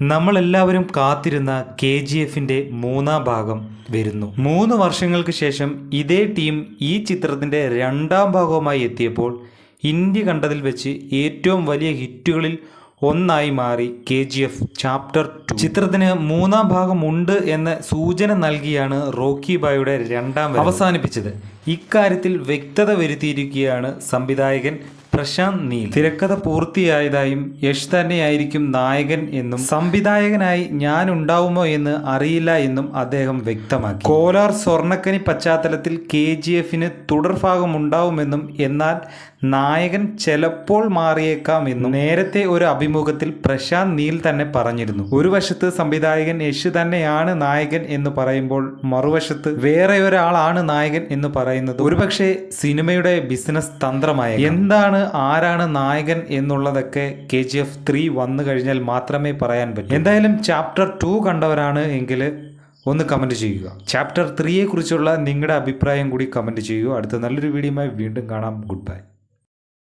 നമ്മളെല്ലാവരും കാത്തിരുന്ന K G എഫിന്റെ മൂന്നാം ഭാഗം വരുന്നു. മൂന്ന് വർഷങ്ങൾക്ക് ശേഷം ഇതേ ടീം ഈ ചിത്രത്തിന്റെ രണ്ടാം ഭാഗവുമായി എത്തിയപ്പോൾ ഇന്ത്യ കണ്ടതിൽ വെച്ച് ഏറ്റവും വലിയ ഹിറ്റുകളിൽ ഒന്നായി മാറി K G F chapter two ചിത്രത്തിന് മൂന്നാം ഭാഗമുണ്ട് എന്ന സൂചന നൽകിയാണ് റോക്കി ബായുടെ രണ്ടാം അവസാനിപ്പിച്ചത്. ഇക്കാര്യത്തിൽ വ്യക്തത വരുത്തിയിരിക്കുകയാണ് സംവിധായകൻ പ്രശാന്ത് നീൽ തിരക്കഥ പൂർത്തിയായതായും യഷ് തന്നെയായിരിക്കും നായകൻ എന്നും സംവിധായകനായി ഞാൻ ഉണ്ടാവുമോ എന്ന് അറിയില്ല എന്നും അദ്ദേഹം വ്യക്തമാക്കി. കോലാർ സ്വർണക്കനി പശ്ചാത്തലത്തിൽ കെ ജി എഫിന് തുടർഭാഗം ഉണ്ടാവുമെന്നും എന്നാൽ നായകൻ ചിലപ്പോൾ മാറിയേക്കാം എന്നും നേരത്തെ ഒരു അഭിമുഖത്തിൽ പ്രശാന്ത് നീൽ തന്നെ പറഞ്ഞിരുന്നു. ഒരു വശത്ത് സംവിധായകൻ യശ് തന്നെയാണ് നായകൻ എന്ന് പറയുമ്പോൾ മറുവശത്ത് വേറെ ഒരാളാണ് നായകൻ എന്ന് പറയുന്നത് ഒരുപക്ഷെ സിനിമയുടെ ബിസിനസ് തന്ത്രമായ എന്താണ് ആരാണ് നായകൻ എന്നുള്ളതൊക്കെ കെ ജി എഫ് ത്രീ വന്നു കഴിഞ്ഞാൽ മാത്രമേ പറയാൻ പറ്റൂ. എന്തായാലും ചാപ്റ്റർ ടു കണ്ടവരാണ് എങ്കിൽ ഒന്ന് കമന്റ് ചെയ്യുക. ചാപ്റ്റർ ത്രീയെക്കുറിച്ചുള്ള നിങ്ങളുടെ അഭിപ്രായം കൂടി കമന്റ് ചെയ്യുക. അടുത്ത നല്ലൊരു വീഡിയോയുമായി വീണ്ടും കാണാം. Good bye